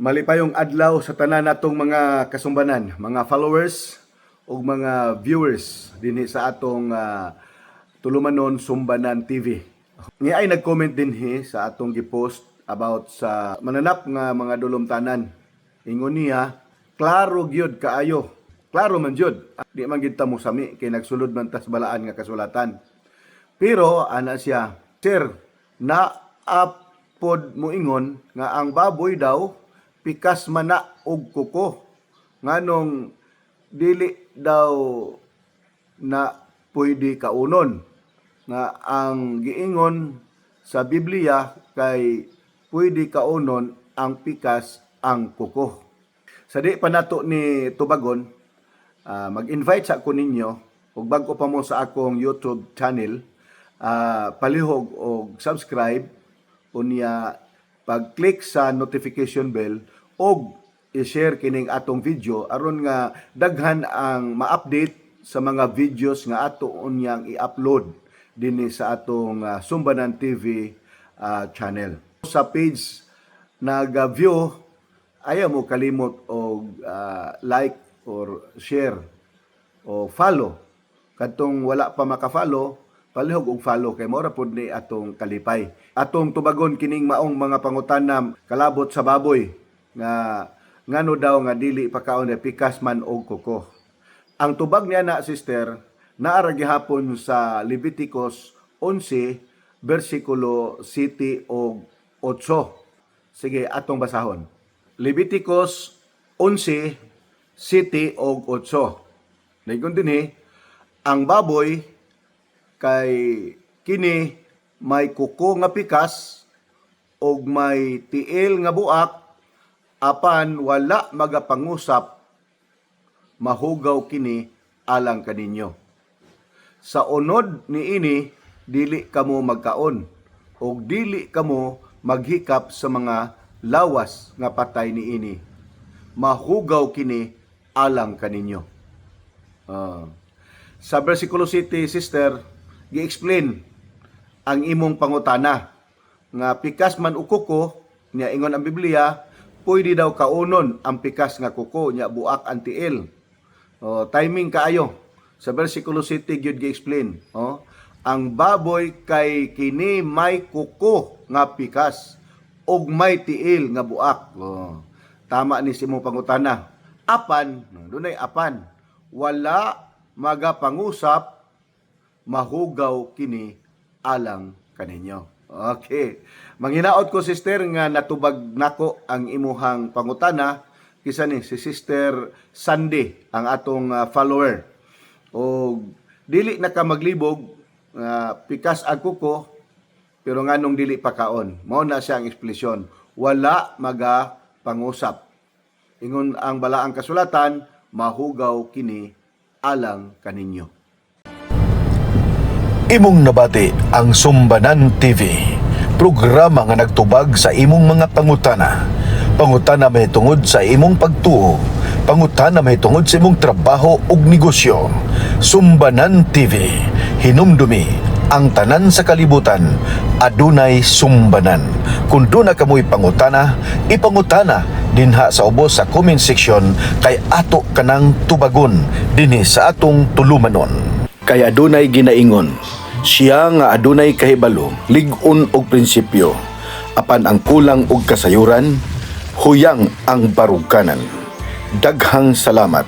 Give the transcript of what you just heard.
Malipayong adlaw sa tanan natong mga kasumbanan, mga followers ug mga viewers dinhi sa atong ah, Tulumanon Sumbanan TV. Nga ay nag-comment dinhi sa atong gipost about sa mananap nga mga dulumtanan. Ingon niya, klaro gyud kaayo. Klaro man gyud. Di man gyud mo sami kay nagsulod man tas balaan nga kasulatan. Pero ana siya, Sir, na apod mo ingon nga ang baboy daw pikas mana og kuko. Nganong dili daw na pwede kaunon nga ang giingon sa Biblia kay pwede kaunon ang pikas ang kuko. Sa di pa nato ni Tubagon, ah, mag-invite sa ako ninyo ug bago pa mo sa akong YouTube channel, ah, palihog og subscribe unya pag-click sa notification bell og i-share kining atong video aron nga daghan ang ma-update sa mga videos nga ato unyang i-upload dinhi sa atong ah, Sumbanan TV ah, channel. Sa page nag-view ayaw mo kalimot og ah, like or share o follow. Kadtong wala pa maka-follow palihog og follow kay mora pud ni atong kalipay. Atong tubagon kining maong mga pangutanam kalabot sa baboy nga ngano daw nga dili pa kaon pikas man og kuko. Ang tubag niya na sister naara gihapon sa Leviticus 11 bersikulo 7 og 8 sige atong basahon. Leviticus 11 7 og 8 Nagon din eh, ang baboy kay kini may kuko nga pikas og may tiil nga buak apan wala magapangusap mahugaw kini alang kaninyo. Sa unod ni ini dili kamo magkaon og dili kamo maghikap sa mga lawas nga patay ni ini. Mahugaw kini alang kaninyo. Ah. sa versikulo 7, sister, gi-explain ang imong pangutana nga pikas man o kuko niya ingon ang Biblia pwede daw kaunon ang pikas nga kuko niya buak ang tiil. Oh, timing kaayo. Sa versikulo 7 gyud gi-explain, oh, ang baboy kay kini may kuko nga pikas ug may tiil nga buak. Oh, tama ni si imong pangutana. Apan, dunay apan, wala magapangusap mahugaw kini alang kaninyo. Okay. Manghinaot ko sister nga natubag nako ang imuhang pangutana kisa ni si Sister Sandy ang atong ah, follower. O dili na ka maglibog nga pikas ang kuko pero nganong dili pa kaon. Mao na siya ang eksplasyon. Wala maga pangusap. Ingon ang balaang kasulatan, mahugaw kini alang kaninyo. Imong nabati ang Sumbanan TV. Programa nga nagtubag sa imong mga pangutana. Pangutana may tungod sa imong pagtuo. Pangutana may tungod sa imong trabaho ug negosyo. Sumbanan TV. Hinumdumi ang tanan sa kalibutan adunay sumbanan. Kung doon na kamoy pangutana, ipangutana dinha sa ubos sa comment section kay ato kanang tubagon dinhi sa atong tulumanon kay adunay ginaingon. Siya nga adunay kahibalo lig-on og prinsipyo apan ang kulang og kasayuran huyang ang baruganan daghang salamat